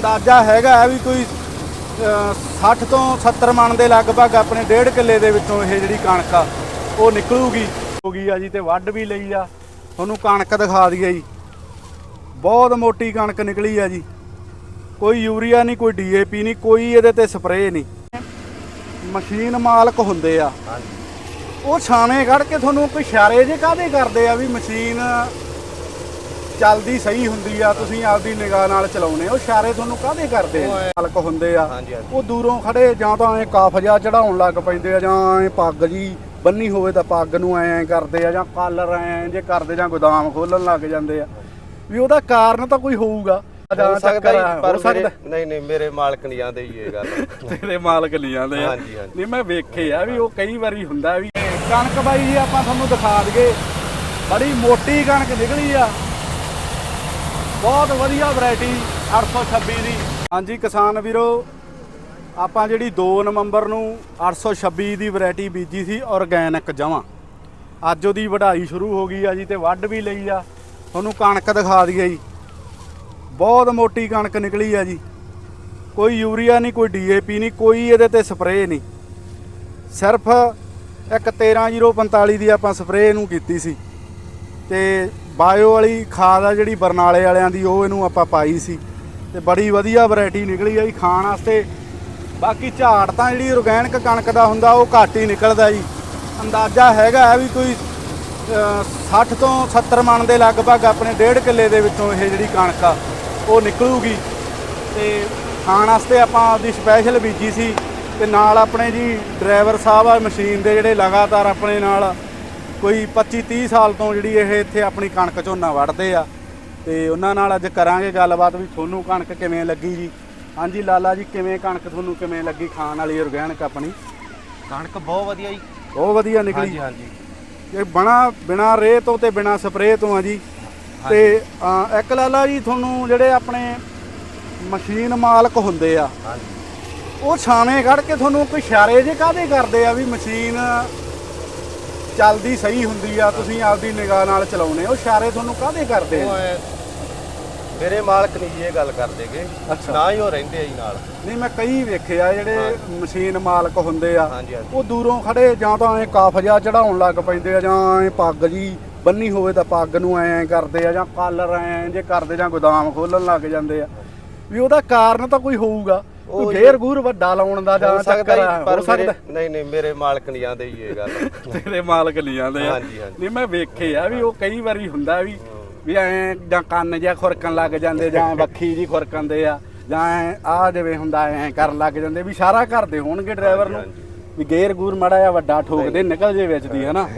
ਅੰਦਾਜ਼ਾ ਹੈਗਾ ਹੈ ਵੀ ਕੋਈ ਅ, 60 ਤੋਂ 70 ਮਣ ਦੇ ਲਗਭਗ ਆਪਣੇ ਡੇਢ ਕਿੱਲੇ ਦੇ ਵਿੱਚੋਂ ਇਹ ਜਿਹੜੀ ਕਣਕ ਆ ਉਹ ਨਿਕਲੂਗੀ। ਹੋ ਗਈ ਆ ਜੀ ਤੇ ਵੱਢ ਵੀ ਲਈ ਆ। ਤੁਹਾਨੂੰ ਕਣਕ ਦਿਖਾ ਦਈਏ ਜੀ। ਬਹੁਤ ਮੋਟੀ ਕਣਕ ਨਿਕਲੀ ਆ ਜੀ। ਕੋਈ ਯੂਰੀਆ ਨਹੀਂ ਕੋਈ ਡੀਏਪੀ ਨਹੀਂ ਕੋਈ ਇਹਦੇ ਤੇ ਸਪਰੇਅ ਨਹੀਂ। ਮਸ਼ੀਨ ਮਾਲਕ ਹੁੰਦੇ ਆ। ਉਹ ਛਾਵੇਂ ਕੱਢ ਕੇ ਤੁਹਾਨੂੰ ਕੋਈ ਇਸ਼ਾਰੇ ਜੇ ਕਾਹਦੇ ਕਰਦੇ ਆ ਵੀ ਮਸ਼ੀਨ ਚੱਲਦੀ ਸਹੀ ਹੁੰਦੀ ਆ ਤੁਸੀਂ ਆਪਦੀ ਨਿਗਾਹ ਨਾਲ ਚਲਾਉਨੇ ਉਹ ਇਸ਼ਾਰੇ ਤੁਹਾਨੂੰ ਕਾਹਦੇ ਕਰਦੇ ਆ? ਮਾਲਕ ਹੁੰਦੇ ਆ। ਉਹ ਦੂਰੋਂ ਖੜੇ ਜਾਂ ਤਾਂ ਐ ਕਾਫ ਚੜਾਉਣ ਲੱਗ ਪੈਂਦੇ ਆ ਜਾਂ ਐ ਪੱਗ ਜੀ ਬੰਨੀ ਹੋਵੇ ਤਾਂ ਪੱਗ ਨੂੰ ਐ ਐ ਕਰਦੇ ਆ ਜਾਂ ਕਾਲਰ ਐ ਜੇ ਕਰਦੇ ਜਾਂ ਗੋਦਾਮ ਖੋਲਣ ਲੱਗ ਜਾਂਦੇ ਆ। ਵੀ ਉਹਦਾ ਕਾਰਨ ਤਾਂ ਕੋਈ ਹੋਊਗਾ। ਹੋ ਜਾਂ ਸਕਦਾ ਚੱਕਰ ਆ, ਜੀ, ਹੋ ਪਰ ਮੇਰੇ ਸਕਦਾ। ਨਹੀਂ ਨਹੀਂ ਮੇਰੇ ਮਾਲਕ ਨਹੀਂ ਜਾਂਦੇ ਜੀ ਇਹ ਗੱਲ। ਤੇਰੇ ਮਾਲਕ ਨਹੀਂ ਜਾਂਦੇ ਆ। ਹਾਂਜੀ, ਹਾਂਜੀ। ਨਹੀਂ ਮੈਂ ਵੇਖੇ ਆ ਵੀ ਉਹ ਕਈ ਵਾਰੀ ਹੁੰਦਾ ਵੀ ਕਣਕ ਬਾਈ ਜੀ ਆਪਾਂ ਤੁਹਾਨੂੰ ਦਿਖਾ ਦਈਏ ਬੜੀ ਮੋਟੀ ਕਣਕ ਨਿਕਲੀ ਆ। ਬਹੁਤ ਵਧੀਆ ਵੈਰਾਈਟੀ 826 ਦੀ। ਹਾਂਜੀ ਕਿਸਾਨ ਵੀਰੋ, ਆਪਾਂ ਜਿਹੜੀ 2 ਨਵੰਬਰ ਨੂੰ 826 ਦੀ ਵੈਰਾਈਟੀ ਬੀਜੀ ਸੀ ਆਰਗੈਨਿਕ ਜਮਾਂ। ਅੱਜ ਉਹਦੀ ਵਢਾਈ ਸ਼ੁਰੂ ਹੋ ਗਈ ਆ ਜੀ ਤੇ ਵੱਢ ਵੀ ਲਈ ਆ। ਤੁਹਾਨੂੰ ਕਣਕ ਦਿਖਾ ਦਈਏ ਜੀ। ਬਹੁਤ ਮੋਟੀ ਕਣਕ ਨਿਕਲੀ ਆ ਜੀ। ਕੋਈ ਯੂਰੀਆ ਨਹੀਂ, ਕੋਈ ਡੀਏਪੀ ਨਹੀਂ, ਕੋਈ ਇਹਦੇ ਤੇ ਸਪਰੇਅ ਨਹੀਂ। ਸਿਰਫ ਇੱਕ 13045 ਦੀ ਆਪਾਂ ਸਪਰੇਅ ਨੂੰ ਕੀਤੀ ਸੀ। ਤੇ ਬਾਇਓ ਵਾਲੀ ਖਾਦ ਆ ਜਿਹੜੀ ਬਰਨਾਲੇ ਵਾਲਿਆਂ ਦੀ ਉਹ ਇਹਨੂੰ ਆਪਾਂ ਪਾਈ ਸੀ ਤੇ ਬੜੀ ਵਧੀਆ ਵੈਰਾਈਟੀ ਨਿਕਲੀ ਆ ਜੀ ਖਾਣ ਵਾਸਤੇ। ਬਾਕੀ ਝਾੜ ਤਾਂ ਜਿਹੜੀ ਔਰਗੈਨਿਕ ਕਣਕ ਦਾ ਹੁੰਦਾ ਉਹ ਘੱਟ ਹੀ ਨਿਕਲਦਾ ਜੀ। ਅੰਦਾਜ਼ਾ ਹੈਗਾ ਹੈ ਵੀ ਕੋਈ ਅ, 60 ਤੋਂ 70 ਮਣ ਦੇ ਲਗਭਗ ਆਪਣੇ ਡੇਢ ਕਿੱਲੇ ਦੇ ਵਿੱਚੋਂ ਇਹ ਜਿਹੜੀ ਕਣਕ ਆ ਉਹ ਨਿਕਲੂਗੀ। ਤੇ ਖਾਣ ਵਾਸਤੇ ਆਪਾਂ ਆਪਦੀ ਸਪੈਸ਼ਲ ਬੀਜੀ ਸੀ ਤੇ ਨਾਲ ਆਪਣੇ ਜੀ ਡਰਾਈਵਰ ਸਾਹਿਬ ਆ ਮਸ਼ੀਨ ਦੇ ਜਿਹੜੇ ਲਗਾਤਾਰ ਆਪਣੇ ਨਾਲ ਕੋਈ 25 30 ਸਾਲ ਤੋਂ ਜਿਹੜੀ ਇਹ ਇੱਥੇ ਆਪਣੀ ਕਣਕ ਝੋਨਾ ਵੱਢਦੇ ਆ ਤੇ ਉਹਨਾਂ ਨਾਲ ਅੱਜ ਕਰਾਂਗੇ ਗੱਲਬਾਤ ਵੀ ਤੁਹਾਨੂੰ ਕਣਕ ਕਿਵੇਂ ਲੱਗੀ ਜੀ। ਹਾਂਜੀ ਲਾਲਾ ਜੀ ਕਿਵੇਂ ਕਣਕ ਤੁਹਾਨੂੰ ਕਿਵੇਂ ਲੱਗੀ ਖਾਣ ਵਾਲੀ ਆਰਗੈਨਿਕ ਆਪਣੀ? ਕਣਕ ਬਹੁਤ ਵਧੀਆ ਜੀ। ਬਹੁਤ ਵਧੀਆ ਨਿਕਲੀ। ਹਾਂਜੀ ਹਾਂਜੀ। ਇਹ ਬਣਾ ਬਿਨਾ ਰੇਹ ਤੋਂ ਤੇ ਬਿਨਾ ਸਪਰੇਅ ਤੋਂ ਆ ਜੀ। ਤੇ ਅ, ਇੱਕ ਲਾਲਾ ਜੀ ਤੁਹਾਨੂੰ ਜਿਹੜੇ ਆਪਣੇ ਮਸ਼ੀਨ ਮਾਲਕ ਹੁੰਦੇ ਆ ਹਾਂਜੀ। ਉਹ ਛਾਵੇਂ ਕੱਢ ਕੇ ਤੁਹਾਨੂੰ ਕੋਈ ਇਸ਼ਾਰੇ ਜੇ ਕਾਹਦੇ ਕਰਦੇ ਆ ਵੀ ਮਸ਼ੀਨ ਚੱਲਦੀ ਸਹੀ ਹੁੰਦੀ ਆ ਤੁਸੀਂ ਆਪਦੀ ਨਿਗਾਹ ਨਾਲ ਚਲਾਉਨੇ ਉਹ ਇਸ਼ਾਰੇ ਤੁਹਾਨੂੰ ਕਾਹਦੇ ਕਰਦੇ ਆ? ਮੇਰੇ ਮਾਲਕ ਨਹੀਂ ਜੀ ਇਹ ਗੱਲ ਕਰਦੇਗੇ ਅੱਛਾ। ਨਾ ਹੀ ਉਹ ਰਹਿੰਦੇ ਆ ਜੀ ਨਾਲ। ਨਹੀਂ ਮੈਂ ਕਈ ਵੇਖੇ ਆ ਜਿਹੜੇ ਮਸ਼ੀਨ ਮਾਲਕ ਹੁੰਦੇ ਆ ਹਾਂਜੀ, ਹਾਂਜੀ। ਉਹ ਦੂਰੋਂ ਖੜੇ ਜਾਂ ਤਾਂ ਐ ਕਾਫ ਜਿਹਾ ਚੜਾਉਣ ਲੱਗ ਪੈਂਦੇ ਆ ਜਾਂ ਐ ਪੱਗ ਜੀ ਬੰਨੀ ਹੋਵੇ ਤਾਂ ਪੱਗ ਨੂੰ ਐ ਐ ਕਰਦੇ ਆ ਜਾਂ ਕਾਲਰ ਐ ਜੇ ਕਰਦੇ ਜਾਂ ਗੋਦਾਮ ਖੋਲਣ ਲੱਗ ਜਾਂਦੇ ਆ। ਵੀ ਉਹਦਾ ਕਾਰਨ ਤਾਂ ਕੋਈ ਹੋਊਗਾ। ਉਹ ਕੋਈ ਗੇਰ ਵੱਡਾ ਲਾਉਣ ਦਾ ਜਾਂ ਚੱਕਰ ਆ, ਜੀ, ਹੋ ਸਕਦਾ। ਮੇਰੇ ਨਹੀਂ ਨਹੀਂ ਮੇਰੇ ਮਾਲਕ ਨਹੀਂ ਜਾਂਦੇ ਜੀ ਇਹ ਗੱਲ। ਤੇਰੇ ਮਾਲਕ ਨਹੀਂ ਜਾਂਦੇ ਆ। ਹਾਂਜੀ, ਹਾਂਜੀ। ਨਹੀਂ ਮੈਂ ਵੇਖੇ ਆ ਵੀ ਉਹ ਕਈ ਵਾਰੀ ਹੁੰਦਾ ਵੀ ਵੀ ਐ ਜਾਂ ਕੰਨ ਜਿਹਾ ਖੁਰਕਣ ਲੱਗ ਜਾਂਦੇ ਜਾਂ ਵੱਖੀ ਜੀ ਖੁਰਕਣਦੇ ਆ ਜਾਂ ਆ ਜਿਵੇਂ ਹੁੰਦਾ ਐ ਕਰਨ ਲੱਗ ਜਾਂਦੇ ਵੀ ਸਾਰਾ ਕਰਦੇ ਹੋਣਗੇ ਡਰਾਈਵਰ ਨੂੰ। ਵੀ ਗੇਰ ਗੂਰ ਮੜਾ ਜਾਂ ਵੱਡਾ ਠੋਕਦੇ ਨਿਕਲ ਜੇ ਵਿੱਚ ਦੀ ਹਨਾ?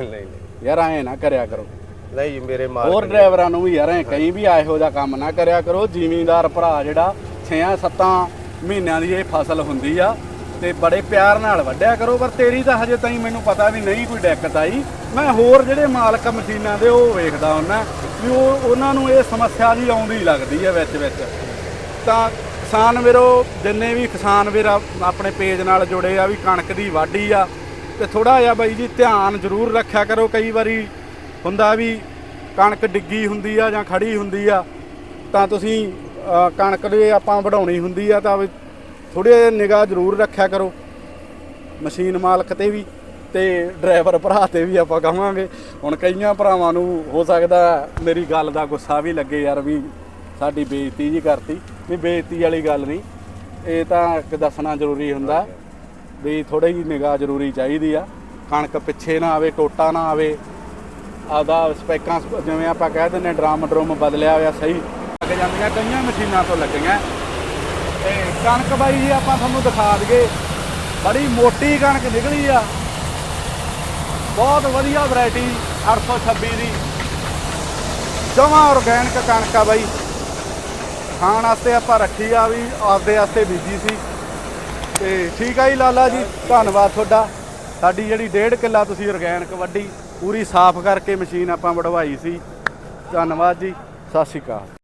ਯਾਰ ਐ ਨਾ ਕਰਿਆ ਕਰੋ। ਨਹੀਂ ਜੀ ਮੇਰੇ ਮਾਲਕ ਹੋਰ। ਡਰਾਈਵਰਾਂ ਨੂੰ ਵੀ ਯਾਰ ਐ ਕਈ ਵੀ ਇਹੋ ਜਿਹਾ ਕੰਮ ਨਾ ਕਰਿਆ ਕਰੋ ਜ਼ਿਮੀਂਦਾਰ ਭਰਾ ਜਿਹੜਾ 6-7 ਮਹੀਨਿਆਂ ਦੀ ਇਹ ਫਸਲ ਹੁੰਦੀ ਆ ਤੇ ਬੜੇ ਪਿਆਰ ਨਾਲ ਵੱਢਿਆ ਕਰੋ, ਪਰ ਤੇਰੀ ਤਾਂ ਹਜੇ ਤਾਈਂ ਮੈਨੂੰ ਪਤਾ ਵੀ ਨਹੀਂ ਕੋਈ ਦਿੱਕਤ ਆਈ। ਮੈਂ ਹੋਰ ਜਿਹੜੇ ਮਾਲਕ ਮਸ਼ੀਨਾਂ ਦੇ ਉਹ ਵੇਖਦਾ ਹੁੰਨਾ ਵੀ ਉਹ, ਉਹਨਾਂ ਨੂੰ ਇਹ ਸਮੱਸਿਆ ਜੀ ਆਉਂਦੀ ਲੱਗਦੀ ਹੈ ਵਿੱਚ ਵਿੱਚ। ਤਾਂ ਕਿਸਾਨ ਵੀਰੋ, ਜਿੰਨੇ ਵੀ ਕਿਸਾਨ ਵੀਰ ਆਪਣੇ ਪੇਜ ਨਾਲ ਜੁੜੇ ਆ, ਵੀ ਕਣਕ ਦੀ ਵਾਢੀ ਆ, ਤੇ ਥੋੜਾ ਜਿਹਾ ਬਾਈ ਜੀ ਧਿਆਨ ਜ਼ਰੂਰ ਰੱਖਿਆ ਕਰੋ ਕਈ ਵਾਰੀ ਹੁੰਦਾ ਵੀ ਕਣਕ ਡਿੱਗੀ ਹੁੰਦੀ ਆ ਜਾਂ ਖੜੀ ਹੁੰਦੀ ਆ, ਤਾਂ ਤੁਸੀਂ ਕਣਕ ਦੇ ਆਪਾਂ ਵਢਾਉਣੀ ਹੁੰਦੀ ਆ ਤਾਂ ਥੋੜੇ ਨਿਗਾਹ ਜ਼ਰੂਰ ਰੱਖਿਆ ਕਰੋ। ਮਸ਼ੀਨ ਮਾਲਕ ਤੇ ਵੀ ਤੇ ਡਰਾਈਵਰ ਭਰਾ ਤੇ ਵੀ ਆਪਾਂ ਕਹਾਂਗੇ ਹੁਣ ਕਈਆਂ ਭਰਾਵਾਂ ਨੂੰ ਹੋ ਸਕਦਾ ਮੇਰੀ ਗੱਲ ਦਾ ਗੁੱਸਾ ਵੀ ਲੱਗੇ ਯਾਰ ਵੀ ਸਾਡੀ ਬੇਇੱਜ਼ਤੀ ਜੀ ਕਰਤੀ। ਵੀ ਬੇਇੱਜ਼ਤੀ ਵਾਲੀ ਗੱਲ ਨਹੀਂ, ਇਹ ਤਾਂ ਇੱਕ ਦੱਸਣਾ ਜ਼ਰੂਰੀ ਹੁੰਦਾ ਵੀ ਥੋੜੀ ਜਿਹੀ ਨਿਗਾਹ ਜ਼ਰੂਰੀ ਚਾਹੀਦੀ ਆ। ਕਣਕ ਪਿੱਛੇ ਨਾ ਆਵੇ, ਟੋਟਾ ਨਾ ਆਵੇ। ਆਦਾ ਸਪੈਕਾਂ, ਜਿਵੇਂ ਆਪਾਂ ਕਹਿ ਦਿੰਦੇ ਡਰਮ ਡਰਮ ਬਦਲਿਆ ਹੋਇਆ ਸਹੀ। ਲੱਗ ਜਾਂਦੀਆਂ, ਕਈਆਂ ਮਸ਼ੀਨਾਂ ਤੋਂ ਲੱਗੀਆਂ। ਤੇ ਕਣਕ ਬਾਈ ਜੀ ਆਪਾਂ ਤੁਹਾਨੂੰ ਦਿਖਾ ਦਈਏ, ਬੜੀ ਮੋਟੀ ਕਣਕ ਨਿਕਲੀ ਆ। ਬਹੁਤ ਵਧੀਆ ਵੈਰਾਈਟੀ 826 ਦੀ। ਜਮਾਂ ਆਰਗੈਨਿਕ ਕਣਕ ਆ ਬਾਈ। ਖਾਣ ਵਾਸਤੇ ਆਪਾਂ ਰੱਖੀ ਆ ਵੀ, ਆਪਦੇ ਵਾਸਤੇ ਬੀਜੀ ਸੀ। ਤੇ ਠੀਕ ਆ ਜੀ ਲਾਲਾ ਜੀ, ਧੰਨਵਾਦ ਤੁਹਾਡਾ। ਸਾਡੀ ਜਿਹੜੀ ਡੇਢ ਕਿੱਲਾ ਤੁਸੀਂ ਆਰਗੈਨਿਕ ਵੱਢੀ, ਪੂਰੀ ਸਾਫ਼ ਕਰਕੇ ਮਸ਼ੀਨ ਆਪਾਂ ਵਢਵਾਈ ਸੀ। ਧੰਨਵਾਦ ਜੀ, ਸਤਿ ਸ਼੍ਰੀ ਅਕਾਲ।